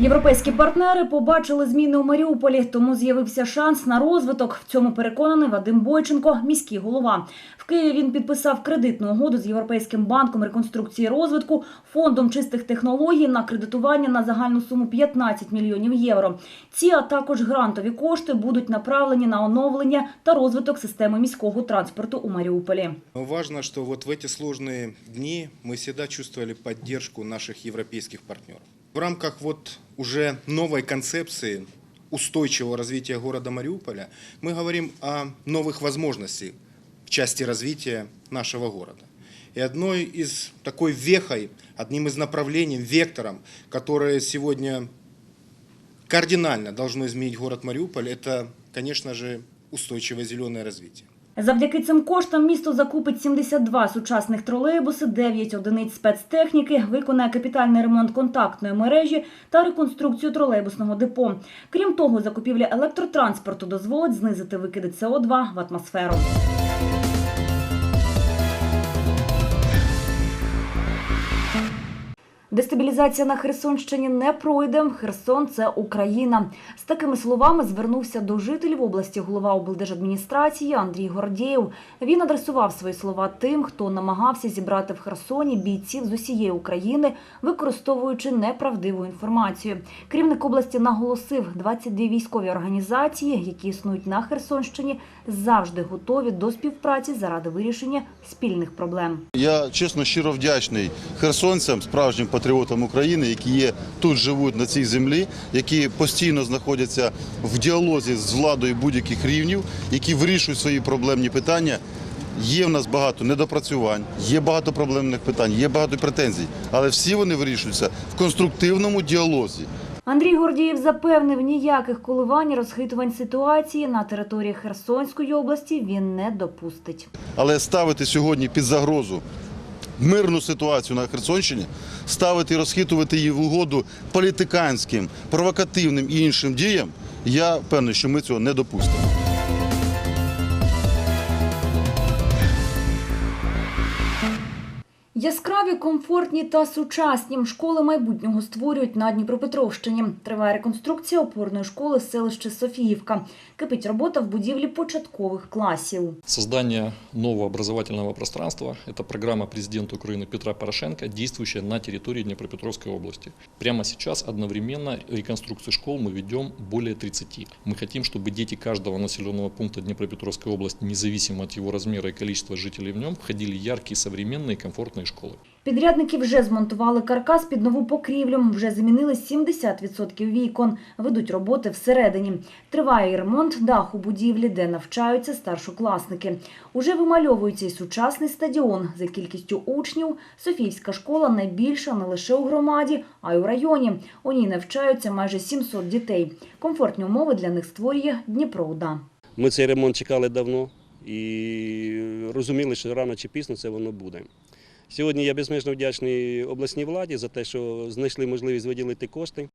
Європейські партнери побачили зміни у Маріуполі, тому з'явився шанс на розвиток. В цьому переконаний Вадим Бойченко, міський голова. В Києві він підписав кредитну угоду з Європейським банком реконструкції і розвитку, фондом чистих технологій на кредитування на загальну суму 15 мільйонів євро. Ці, а також грантові кошти будуть направлені на оновлення та розвиток системи міського транспорту у Маріуполі. Но важно, что вот в эти сложные дни мы всегда чувствовали поддержку наших европейских партнеров. В рамках вот уже новой концепции устойчивого развития города Мариуполя мы говорим о новых возможностях в части развития нашего города. И одной из такой вехой, одним из направлений, вектором, которое сегодня кардинально должно изменить город Мариуполь, это, конечно же, устойчивое зеленое развитие. Завдяки цим коштам місто закупить 72 сучасних тролейбуси, 9 одиниць спецтехніки, виконає капітальний ремонт контактної мережі та реконструкцію тролейбусного депо. Крім того, закупівля електротранспорту дозволить знизити викиди СО2 в атмосферу. Дестабілізація на Херсонщині не пройде. Херсон це Україна. З такими словами звернувся до жителів області голова облдержадміністрації Андрій Гордєєв. Він адресував свої слова тим, хто намагався зібрати в Херсоні бійців з усієї України, використовуючи неправдиву інформацію. Керівник області наголосив, 22 військові організації, які існують на Херсонщині, завжди готові до співпраці заради вирішення спільних проблем. Я чесно щиро вдячний херсонцям, справжнім патріотам України, які є тут, живуть на цій землі, які постійно знаходяться в діалозі з владою будь-яких рівнів, які вирішують свої проблемні питання. Є в нас багато недопрацювань, є багато проблемних питань, є багато претензій, але всі вони вирішуються в конструктивному діалозі. Андрій Гордієв запевнив, ніяких коливань, розхитувань ситуації на території Херсонської області він не допустить. Але ставити сьогодні під загрозу мирну ситуацію на Херсонщині, ставити і розхитувати її в угоду політиканським, провокативним і іншим діям, я певний, що ми цього не допустимо. Яскраві, комфортні та сучасні школи майбутнього створюють на Дніпропетровщині. Триває реконструкція опорної школи селища Софіївка. Кипить робота в будівлі початкових класів. Создание нового образовательного пространства – это программа президента Украины Петра Порошенко, действующая на территории Днепропетровской области. Прямо сейчас одновременно реконструкцию школ мы ведем более 30. Мы хотим, чтобы дети каждого населенного пункта Днепропетровской области, независимо от его размера и количества жителей в нем, входили яркие, современные, комфортные школы. Підрядники вже змонтували каркас під нову покрівлю, вже замінили 70% вікон, ведуть роботи всередині. Триває і ремонт даху будівлі, де навчаються старшокласники. Уже вимальовується і сучасний стадіон. За кількістю учнів Софіївська школа найбільша не лише у громаді, а й у районі. У ній навчаються майже 700 дітей. Комфортні умови для них створює Дніпроуда. Ми цей ремонт чекали давно і розуміли, що рано чи пізно це воно буде. Сьогодні я безмежно вдячний обласній владі за те, що знайшли можливість виділити кошти.